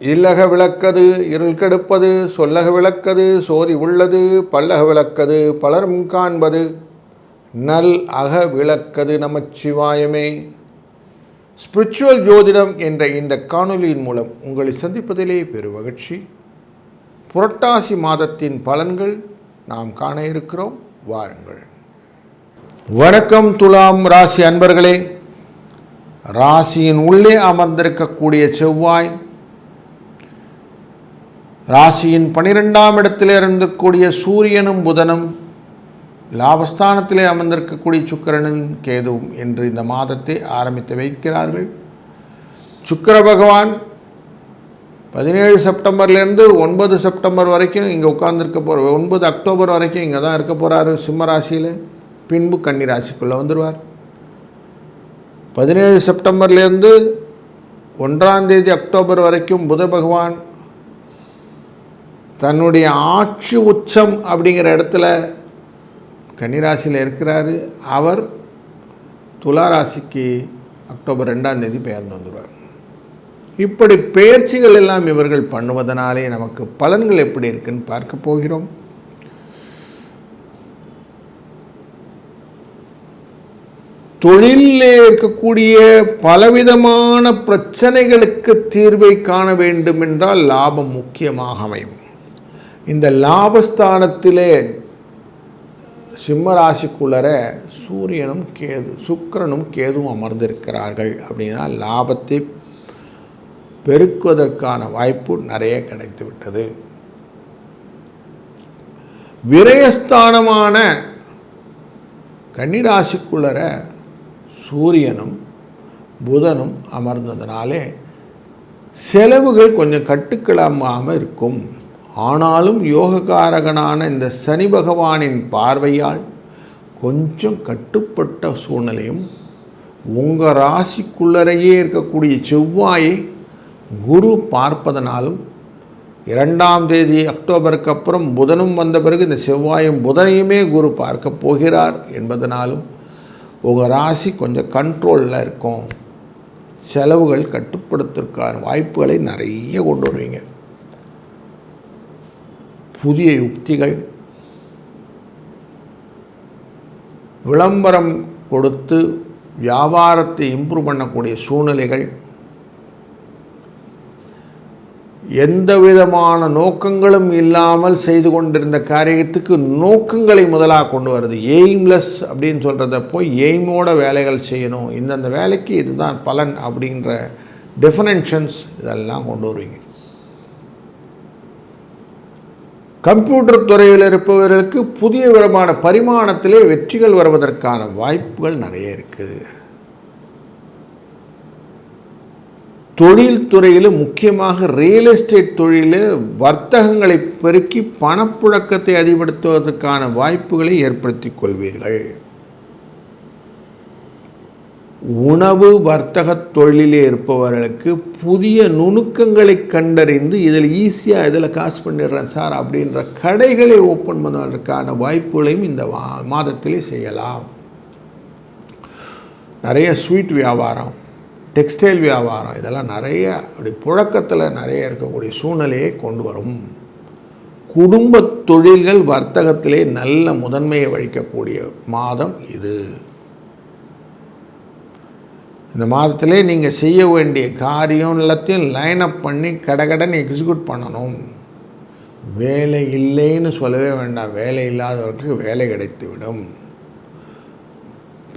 இல்லக விளக்கது இருள் கெடுப்பது சொல்லக விளக்கது சோதி உள்ளது பல்லக விளக்கது பலரும் காண்பது. நல் அக விளக்கது நமச்சிவாயமே ஸ்பிரிச்சுவல் ஜோதிடம் என்ற இந்த காணொலியின் மூலம் உங்களை சந்திப்பதிலே பெருமகிழ்ச்சி புரட்டாசி மாதத்தின் பலன்கள் நாம் காண இருக்கிறோம். வாருங்கள். வணக்கம் துலாம் ராசி அன்பர்களே. ராசியின் உள்ளே அமர்ந்திருக்கக்கூடிய செவ்வாய் ராசியின் பனிரெண்டாம் இடத்தில் இருந்திருக்கக்கூடிய சூரியனும் புதனும் லாபஸ்தானத்திலே அமர்ந்திருக்கக்கூடிய சுக்கிரனும் கேதுவும் என்று இந்த மாதத்தை ஆரம்பித்து வைக்கிறார்கள். சுக்கிர பகவான் பதினேழு செப்டம்பர்லேருந்து ஒன்பது செப்டம்பர் வரைக்கும் இங்கே உட்கார்ந்துருக்க போகிற ஒன்பது அக்டோபர் வரைக்கும் இங்கே தான் இருக்க போகிறாரு சிம்ம ராசியில். பின்பு கன்னி ராசிக்குள்ளே வந்துடுவார் பதினேழு செப்டம்பர்லேருந்து ஒன்றாம் தேதி அக்டோபர் வரைக்கும் புத பகவான் தன்னுடைய ஆட்சி உச்சம் அப்படிங்கிற இடத்துல கன்னிராசியில் இருக்கிறாரு. அவர் துலா ராசிக்கு அக்டோபர் ரெண்டாம் தேதி பெயர்ந்து வந்துடுவார் இப்படி பயிற்சிகள் எல்லாம் இவர்கள் பண்ணுவதனாலே நமக்கு பலன்கள் எப்படி இருக்குன்னு பார்க்க போகிறோம். தொழிலில் இருக்கக்கூடிய பலவிதமான பிரச்சனைகளுக்கு தீர்வை காண வேண்டும் என்றால் லாபம் முக்கியமாக அமையும். இந்த லாபஸ்தானத்திலே சிம்ம ராசிக்குள்ளர சூரியனும் கேது சுக்கிரனும் கேதும் அமர்ந்திருக்கிறார்கள். அப்படின்னா லாபத்தை பெருக்குவதற்கான வாய்ப்பு நிறைய கிடைத்துவிட்டது. விரயஸ்தானமான கன்னிராசிக்குள்ளர சூரியனும் புதனும் அமர்ந்ததுனாலே செலவுகள் கொஞ்சம் கட்டுக்கிளம்பாமல் இருக்கும். ஆனாலும் யோகக்காரகனான இந்த சனி பகவானின் பார்வையால் கொஞ்சம் கட்டுப்பட்ட சூழ்நிலையும் உங்கள் ராசிக்குள்ளரையே இருக்கக்கூடிய செவ்வாயை குரு பார்ப்பதனாலும் இரண்டாம் தேதி அக்டோபருக்கு அப்புறம் புதனும் வந்த பிறகு இந்த செவ்வாயும் புதனையுமே குரு பார்க்க போகிறார் என்பதனாலும் உங்கள் ராசி கொஞ்சம் கண்ட்ரோலில் இருக்கும். செலவுகள் கட்டுப்படுத்துறதுக்கான வாய்ப்புகளை நிறைய கொண்டு வருவீங்க. புதிய யுக்திகள். விளம்பரம் கொடுத்து வியாபாரத்தை இம்ப்ரூவ் பண்ணக்கூடிய சூழ்நிலைகள். எந்த விதமான நோக்கங்களும் இல்லாமல் செய்து கொண்டிருந்த காரியத்துக்கு நோக்கங்களை முதலாக கொண்டு வருது. எய்ம்லெஸ் அப்படின்னு சொல்கிறத போய் எய்மோட வேலைகள் செய்யணும். இந்தந்த வேலைக்கு இதுதான் பலன் அப்படின்ற டெஃபினென்ஷன்ஸ் இதெல்லாம் கொண்டு வருவீங்க. கம்ப்யூட்டர் துறையில் இருப்பவர்களுக்கு புதிய விதமான பரிமாணத்திலே வெற்றிகள் வருவதற்கான வாய்ப்புகள் நிறைய இருக்குது. தொழில் துறையில் முக்கியமாக ரியல் எஸ்டேட் தொழிலில் வர்த்தகங்களை பெருக்கி பணப்புழக்கத்தை அதிகப்படுத்துவதற்கான வாய்ப்புகளை ஏற்படுத்தி கொள்வீர்கள். உணவு வர்த்தக தொழிலில் இருப்பவர்களுக்கு புதிய நுணுக்கங்களை கண்டறிந்து இதில் ஈஸியாக இதில் காசு பண்ணிடுறேன் சார் அப்படின்ற கடைகளை ஓப்பன் பண்ணுவதற்கான வாய்ப்புகளையும் இந்த மாதத்திலே செய்யலாம். நிறைய ஸ்வீட் வியாபாரம். டெக்ஸ்டைல் வியாபாரம் இதெல்லாம் நிறைய அப்படி புழக்கத்தில் நிறைய இருக்கக்கூடிய சூழ்நிலையை கொண்டு வரும். குடும்ப தொழில்கள் வர்த்தகத்திலே நல்ல முதன்மையை வகிக்கக்கூடிய மாதம் இது. இந்த மாதத்திலே நீங்கள் செய்ய வேண்டிய காரியம் எல்லாத்தையும் லைன் அப் பண்ணி கடகடன் எக்ஸிக்யூட் பண்ணணும். வேலை இல்லைன்னு சொல்லவே வேண்டாம். வேலை இல்லாதவர்களுக்கு வேலை கிடைத்துவிடும்.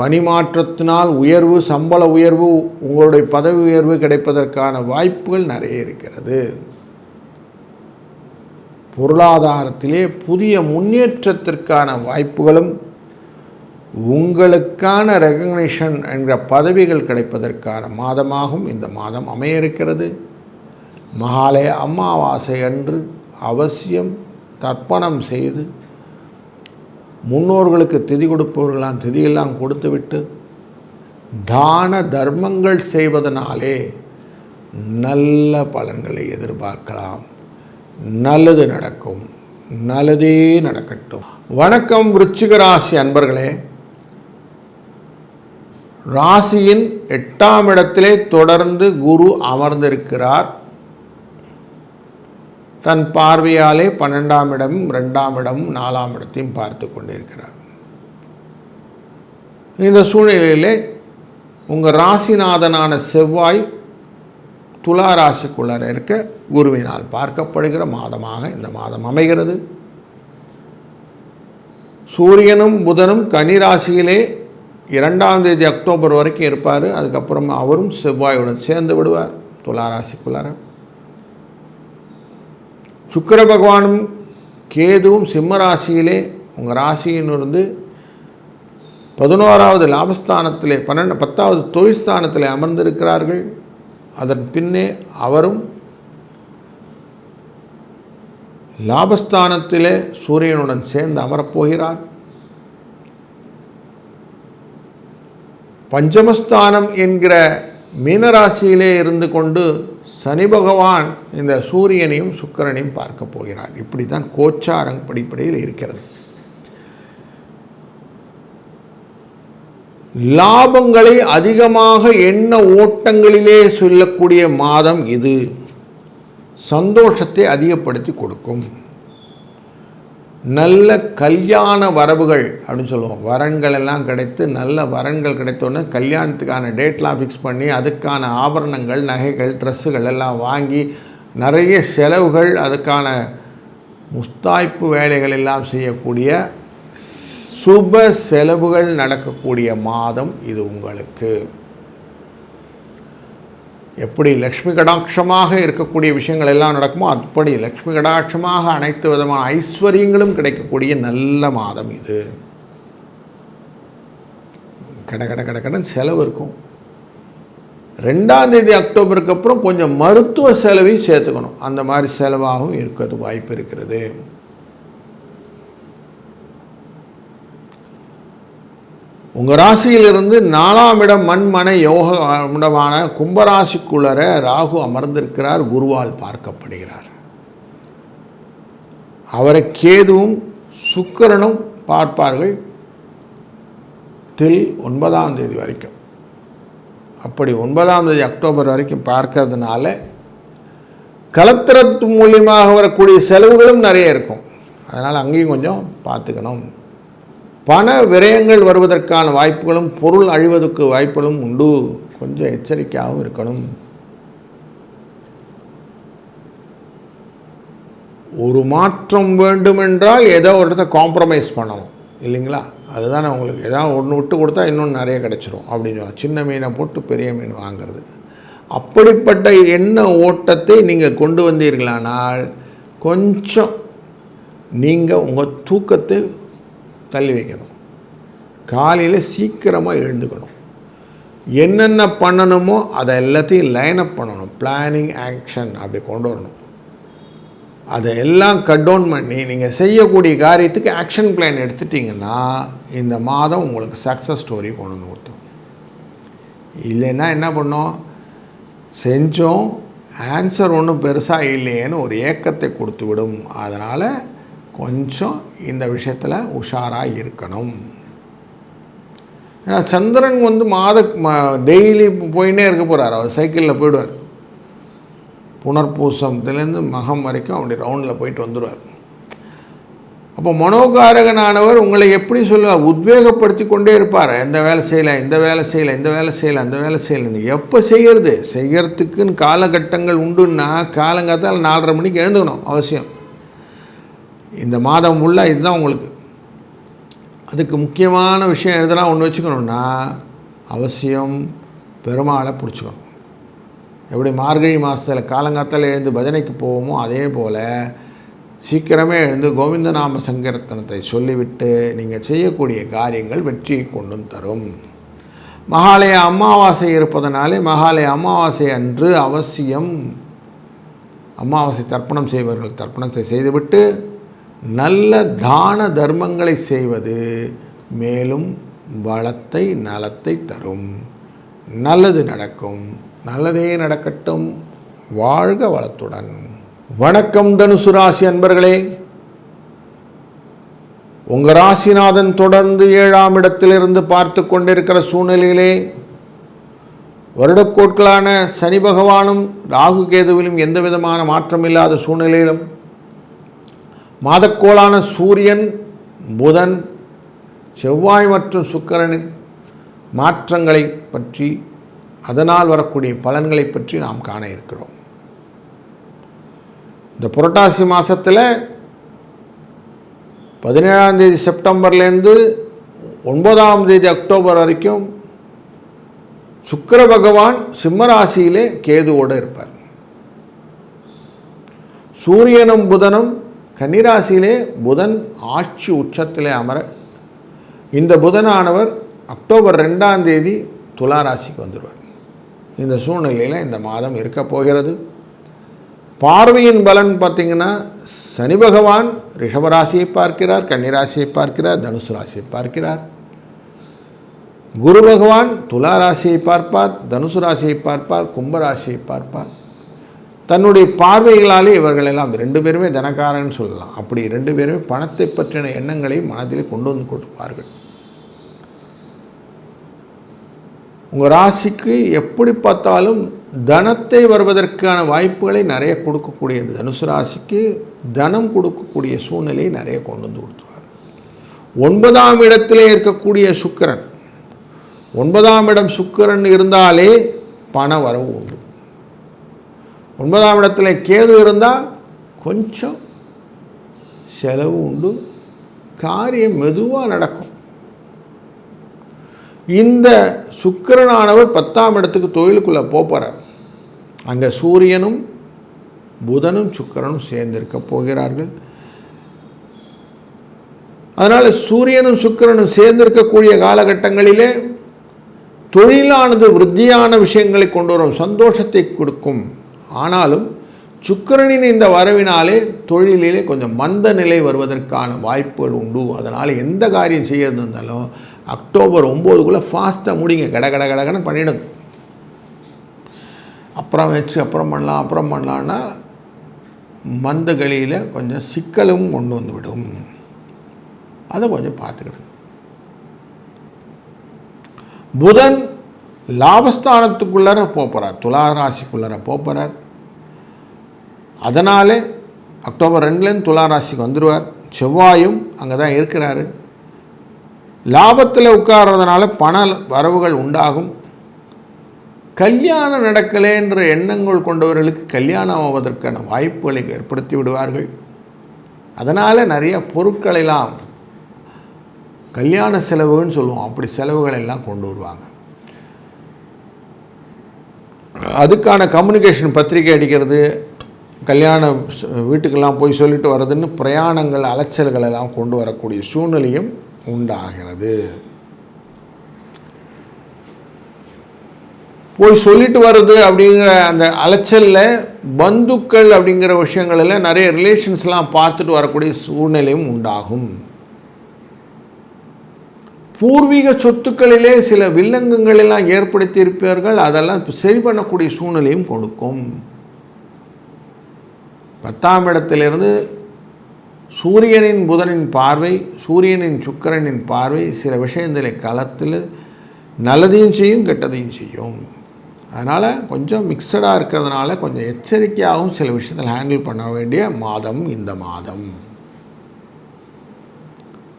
பணிமாற்றத்தினால் உயர்வு சம்பள உயர்வு உங்களுடைய பதவி உயர்வு கிடைப்பதற்கான வாய்ப்புகள் நிறைய இருக்கிறது. பொருளாதாரத்திலே புதிய முன்னேற்றத்திற்கான வாய்ப்புகளும் உங்களுக்கான ரெகக்னிஷன் என்ற பதவிகள் கிடைப்பதற்கான மாதமாகவும் இந்த மாதம் அமைய இருக்கிறது மகாலய அமாவாசை அன்று அவசியம் தர்ப்பணம் செய்து முன்னோர்களுக்கு திதி கொடுப்பவர்களாம் திதியெல்லாம் கொடுத்துவிட்டு தான தர்மங்கள் செய்வதனாலே நல்ல பலன்களை எதிர்பார்க்கலாம். நல்லது நடக்கும் நல்லதே நடக்கட்டும். வணக்கம் விருச்சிக ராசி அன்பர்களே. ராசியின் எட்டாம் இடத்திலே தொடர்ந்து குரு அமர்ந்திருக்கிறார். தன் பார்வையாலே பன்னெண்டாம் இடம் ரெண்டாம் இடம் நாலாம் இடத்தையும் பார்த்து கொண்டிருக்கிறார். இந்த சூழ்நிலையிலே உங்கள் ராசிநாதனான செவ்வாய் துலா ராசிக்குள்ளார இருக்க குருவினால் பார்க்கப்படுகிற மாதமாக இந்த மாதம் அமைகிறது. சூரியனும் புதனும் கனி ராசியிலே இரண்டாம் தேதி அக்டோபர் வரைக்கும் இருப்பார். அதுக்கப்புறம் அவரும் செவ்வாயுடன் சேர்ந்து விடுவார். துலா ராசிக்குள்ளார. சுக்கர பகவானும் கேதுவும் சிம்ம ராசியிலே உங்கள் ராசியினிருந்து பதினோராவது லாபஸ்தானத்திலே பன்னெண்டு பத்தாவது தொழில்ஸ்தானத்தில் அமர்ந்திருக்கிறார்கள். அதன் பின்னே அவரும் லாபஸ்தானத்திலே சூரியனுடன் சேர்ந்து அமரப்போகிறார். பஞ்சமஸ்தானம் என்கிற மீனராசியிலே இருந்து கொண்டு சனி பகவான் இந்த சூரியனையும் சுக்கரனையும் பார்க்க போகிறார். இப்படி தான் கோச்சாரங் படிப்படையில் இருக்கிறது. லாபங்களை அதிகமாக எண்ண ஓட்டங்களிலே சொல்லக்கூடிய மாதம் இது. சந்தோஷத்தை அதிகப்படுத்தி கொடுக்கும். நல்ல கல்யாண வரவுகள் அப்படின்னு சொல்லுவோம். வரன்கள் எல்லாம் கிடைத்து நல்ல வரன்கள் கிடைத்தோன்னே கல்யாணத்துக்கான டேட்லாம் ஃபிக்ஸ் பண்ணி அதுக்கான ஆபரணங்கள் நகைகள் ட்ரெஸ்ஸுகள் எல்லாம் வாங்கி நிறைய செலவுகள் அதுக்கான முஸ்தாய்ப்பு வேலைகள் எல்லாம் செய்யக்கூடிய சுப செலவுகள் நடக்கக்கூடிய மாதம் இது உங்களுக்கு. எப்படி லக்ஷ்மி கடாட்சமாக இருக்கக்கூடிய விஷயங்கள் எல்லாம் நடக்குமோ அப்படி லக்ஷ்மி கடாட்சமாக அனைத்து விதமான ஐஸ்வர்யங்களும் கிடைக்கக்கூடிய நல்ல மாதம் இது. கட கட கட கடன் செலவு இருக்கும். ரெண்டாம் தேதி அக்டோபருக்கு அப்புறம் கொஞ்சம் மருத்துவ செலவையும் சேர்த்துக்கணும். அந்த மாதிரி செலவாகவும் இருக்கிறது வாய்ப்பு இருக்கிறது. உங்கள் ராசியிலிருந்து நாலாம் இடம் மண்மனை யோக இடமான கும்பராசிக்குள்ளர ராகு அமர்ந்திருக்கிறார் குருவால் பார்க்கப்படுகிறார். அவரை கேதுவும் சுக்கிரனும் பார்ப்பார்கள் டில் ஒன்பதாம் தேதி வரைக்கும். அப்படி ஒன்பதாம் தேதி அக்டோபர் வரைக்கும் பார்க்கறதுனால கலத்திரத்து மூலியமாக வரக்கூடிய செலவுகளும் நிறைய இருக்கும். அதனால் அங்கேயும் கொஞ்சம் பார்த்துக்கணும். பண விரயங்கள் வருவதற்கான வாய்ப்புகளும் பொருள் அழிவதற்கு வாய்ப்புகளும் உண்டு. கொஞ்சம் எச்சரிக்கையாகவும் இருக்கணும். ஒரு மாற்றம் வேண்டுமென்றால் ஏதோ ஒரு இடத்த காம்ப்ரமைஸ் பண்ணணும். இல்லைங்களா? அதுதானே உங்களுக்கு. ஏதாவது ஒன்று விட்டு கொடுத்தா இன்னும் நிறைய கிடச்சிரும் அப்படின்னு சொல்லலாம். சின்ன மீனை போட்டு பெரிய மீன் வாங்குறது. அப்படிப்பட்ட எண்ண ஓட்டத்தை நீங்கள் கொண்டு வந்தீர்களானால் கொஞ்சம் நீங்கள் உங்கள் தூக்கத்தை தள்ளி வைக்கணும். காலையில் சீக்கிரமாக எழுந்துக்கணும். என்னென்ன பண்ணணுமோ அதை எல்லாத்தையும் லைன் அப் பண்ணணும். பிளானிங் ஆக்ஷன் அப்படி கொண்டு வரணும். அதை எல்லாம் கட் டவுன் பண்ணி நீங்கள் செய்யக்கூடிய காரியத்துக்கு ஆக்ஷன் பிளான் எடுத்துட்டிங்கன்னா இந்த மாதம் உங்களுக்கு சக்ஸஸ் ஸ்டோரி கொண்டு வந்து கொடுத்தோம் இல்லைன்னா என்ன பண்ணோம்? செஞ்சோம். ஆன்சர் ஒன்றும் பெருசாக இல்லையேன்னு ஒரு ஏக்கத்தை கொடுத்து விடும். அதனால் கொஞ்சம் இந்த விஷயத்தில் உஷாராக இருக்கணும். ஏன்னா சந்திரன் வந்து மாத டெய்லி போயின்னே இருக்க போகிறார் அவர் சைக்கிளில் போயிடுவார். புனர்பூசத்துலேருந்து மகம் வரைக்கும் அப்படி ரவுண்டில் போயிட்டு வந்துடுவார். அப்போ மனோகாரகனானவர் உங்களை எப்படி சொல்லுவார்? உத்வேகப்படுத்தி கொண்டே இருப்பார். எந்த வேலை செய்யலை இந்த வேலை செய்யலை இந்த வேலை செய்யலை அந்த வேலை செய்யலைன்னு. எப்போ செய்கிறது செய்கிறதுக்குன்னு காலகட்டங்கள் உண்டுன்னா காலங்காத்தால் நாலரை மணிக்கு எழுந்துக்கணும் அவசியம். இந்த மாதம் உள்ள இதுதான் உங்களுக்கு. அதுக்கு முக்கியமான விஷயம் எதுனா ஒன்று வச்சுக்கணுன்னா அவசியம் பெருமாளை பிடிச்சிக்கணும். எப்படி மார்கழி மாதத்தில் காலங்காத்தால் எழுந்து பஜனைக்கு போவோமோ அதே போல் சீக்கிரமே எழுந்து கோவிந்தநாம சங்கீர்த்தனத்தை சொல்லிவிட்டு நீங்கள் செய்யக்கூடிய காரியங்கள் வெற்றியை கொண்டும் தரும். மகாலய அமாவாசை இருப்பதனாலே மகாலய அமாவாசை அன்று அவசியம். அமாவாசை தர்ப்பணம் செய்வர்கள் தர்ப்பணத்தை செய்துவிட்டு நல்ல தான தர்மங்களை செய்வது மேலும் வளத்தை நலத்தை தரும். நல்லது நடக்கும். நல்லதே நடக்கட்டும். வாழ்க வளத்துடன். வணக்கம் தனுசு ராசி அன்பர்களே. உங்கள் ராசிநாதன் தொடர்ந்து ஏழாம் இடத்திலிருந்து பார்த்து கொண்டிருக்கிற சூழ்நிலையிலே வருடக்கோட்களான சனி பகவானும் ராகு கேதுவிலும் எந்த விதமான மாற்றம் இல்லாத சூழ்நிலையிலும் மாதக்கோளான சூரியன் புதன் செவ்வாய் மற்றும் சுக்கிரனின் மாற்றங்களை பற்றி அதனால் வரக்கூடிய பலன்களை பற்றி நாம் காண இருக்கிறோம். இந்த புரட்டாசி மாதத்தில் பதினேழாம் தேதி செப்டம்பர்லேருந்து ஒன்பதாம் தேதி அக்டோபர் வரைக்கும் சுக்கர பகவான் சிம்மராசியிலே கேதுவோடு இருப்பார். சூரியனும் புதனும் கன்னிராசியிலே புதன் ஆட்சி உச்சத்திலே அமர இந்த புதனானவர் அக்டோபர் ரெண்டாம் தேதி துலா ராசிக்கு வந்துடுவார் இந்த சூழ்நிலையில் இந்த மாதம் இருக்க போகிறது. பார்வையின் பலன் பார்த்திங்கன்னா சனி பகவான் ரிஷபராசியை பார்க்கிறார் கன்னிராசியை பார்க்கிறார் தனுசு ராசியை பார்க்கிறார். குரு பகவான் துலா ராசியை பார்ப்பார் தனுசு ராசியை பார்ப்பார் கும்பராசியை பார்ப்பார். தன்னுடைய பார்வைகளாலே இவர்கள் எல்லாம் ரெண்டு பேருமே தனக்காரன்னு சொல்லலாம். அப்படி ரெண்டு பேருமே பணத்தை பற்றின எண்ணங்களை மனதில் கொண்டு வந்து கொடுப்பார்கள். உங்கள் ராசிக்கு எப்படி பார்த்தாலும் தனத்தை வருவதற்கான வாய்ப்புகளை நிறைய கொடுக்கக்கூடியது. தனுசு ராசிக்கு தனம் கொடுக்கக்கூடிய சூழ்நிலையை நிறைய கொண்டு வந்து கொடுத்துருவார். ஒன்பதாம் இடத்திலே இருக்கக்கூடிய சுக்கிரன். ஒன்பதாம் இடம் சுக்கரன் இருந்தாலே பண வரவு உண்டு. ஒன்பதாம் இடத்துல கேது இருந்தால் கொஞ்சம் செலவு உண்டு. காரியம் மெதுவாக நடக்கும். இந்த சுக்கிரனானவர் பத்தாம் இடத்துக்கு தொழிலுக்குள்ளே போகிறார் அங்கே சூரியனும் புதனும் சுக்கிரனும் சேர்ந்திருக்க போகிறார்கள். அதனால் சூரியனும் சுக்கிரனும் சேர்ந்திருக்கக்கூடிய காலகட்டங்களிலே தொழிலானது விருத்தியான விஷயங்களை கொண்டு வரும். சந்தோஷத்தை கொடுக்கும். ஆனாலும் சுக்கரனின் இந்த வரவினாலே தொழிலிலே கொஞ்சம் மந்த நிலை வருவதற்கான வாய்ப்புகள் உண்டு. அதனால் எந்த காரியம் செய்யறது இருந்தாலும் அக்டோபர் ஒம்போதுக்குள்ளே ஃபாஸ்ட்டாக முடிங்க. கட கட கடகடன்னு பண்ணிடுங்க. அப்புறம் வச்சு அப்புறம் பண்ணலாம் அப்புறம் பண்ணலான்னா மந்தகளியில் கொஞ்சம் சிக்கலும் கொண்டு வந்து விடும் அதை கொஞ்சம் பார்த்துக்கிடுங்க. புதன் லாபஸ்தானத்துக்குள்ளார போகிறார் துலா ராசிக்குள்ளார போகிறார் அதனாலே அக்டோபர் ரெண்டுலேருந்து துலா ராசிக்கு வந்துடுவார் செவ்வாயும் அங்கே தான் இருக்கிறாரு. லாபத்தில் உட்கார்றதுனால பண வரவுகள் உண்டாகும். கல்யாணம் நடக்கலைன்ற எண்ணங்கள் கொண்டவர்களுக்கு கல்யாணம் ஆவதற்கான வாய்ப்புகளை ஏற்படுத்தி விடுவார்கள். அதனால் நிறைய பொருட்களெல்லாம் கல்யாண செலவுன்னு சொல்லுவோம். அப்படி செலவுகள் எல்லாம் கொண்டு வருவாங்க. அதுக்கான கம்யூனிகேஷன் பத்திரிக்கை அடிக்கிறது கல்யாண வீட்டுக்கெல்லாம் போய் சொல்லிட்டு வர்றதுன்னு பிரயாணங்கள் அலைச்சல்கள் எல்லாம் கொண்டு வரக்கூடிய சூழ்நிலையும் உண்டாகிறது. போய் சொல்லிட்டு வர்றது அப்படிங்கிற அந்த அலைச்சலில் பந்துக்கள் அப்படிங்கிற விஷயங்களில் நிறைய ரிலேஷன்ஸ்லாம் பார்த்துட்டு வரக்கூடிய சூழ்நிலையும் உண்டாகும். பூர்வீக சொத்துக்களிலே சில வில்லங்கங்களெல்லாம் ஏற்படுத்தியிருப்பார்கள் ஏற்படுத்தி இருப்பார்கள் அதெல்லாம் சரி பண்ணக்கூடிய சூழ்நிலையும் கொடுக்கும். பத்தாம் இடத்திலிருந்து சூரியனின் புதனின் பார்வை சூரியனின் சுக்கரனின் பார்வை சில விஷயங்களை களத்தில் நல்லதையும் செய்யும் கெட்டதையும் செய்யும். அதனால் கொஞ்சம் மிக்சடாக இருக்கிறதுனால கொஞ்சம் எச்சரிக்கையாகவும் சில விஷயத்தில் ஹேண்டில் பண்ண வேண்டிய மாதம் இந்த மாதம்.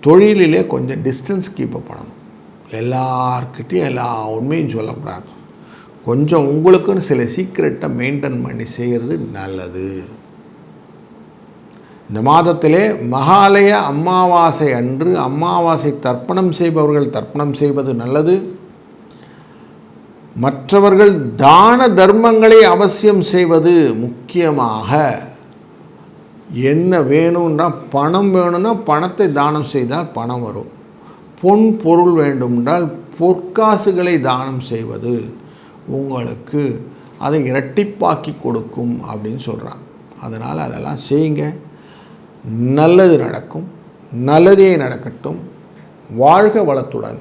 தொழிலிலே கொஞ்சம் டிஸ்டன்ஸ் கீப்பப் பண்ணணும். எல்லார்கிட்டையும் எல்லா உண்மையும் சொல்லக்கூடாது. கொஞ்சம் உங்களுக்குன்னு சில சீக்ரெட்டை மெயின்டைன் பண்ணி செய்கிறது நல்லது. இந்த மாதத்திலே மகாலய அமாவாசை அன்று அமாவாசை தர்ப்பணம் செய்பவர்கள் தர்ப்பணம் செய்வது நல்லது. மற்றவர்கள் தான தர்மங்களை அவசியம் செய்வது முக்கியமாக என்ன வேணும்னா பணம் வேணும்னா பணத்தை தானம் செய்தால் பணம் வரும். பொன் பொருள் வேண்டுமென்றால் பொற்காசுகளை தானம் செய்வது உங்களுக்கு அதை இரட்டிப்பாக்கி கொடுக்கும் அப்படின்னு சொல்கிறாங்க அதனால் அதெல்லாம் செய்யுங்க. நல்லது நடக்கும் நல்லதே நடக்கட்டும். வாழ்க வளத்துடன்.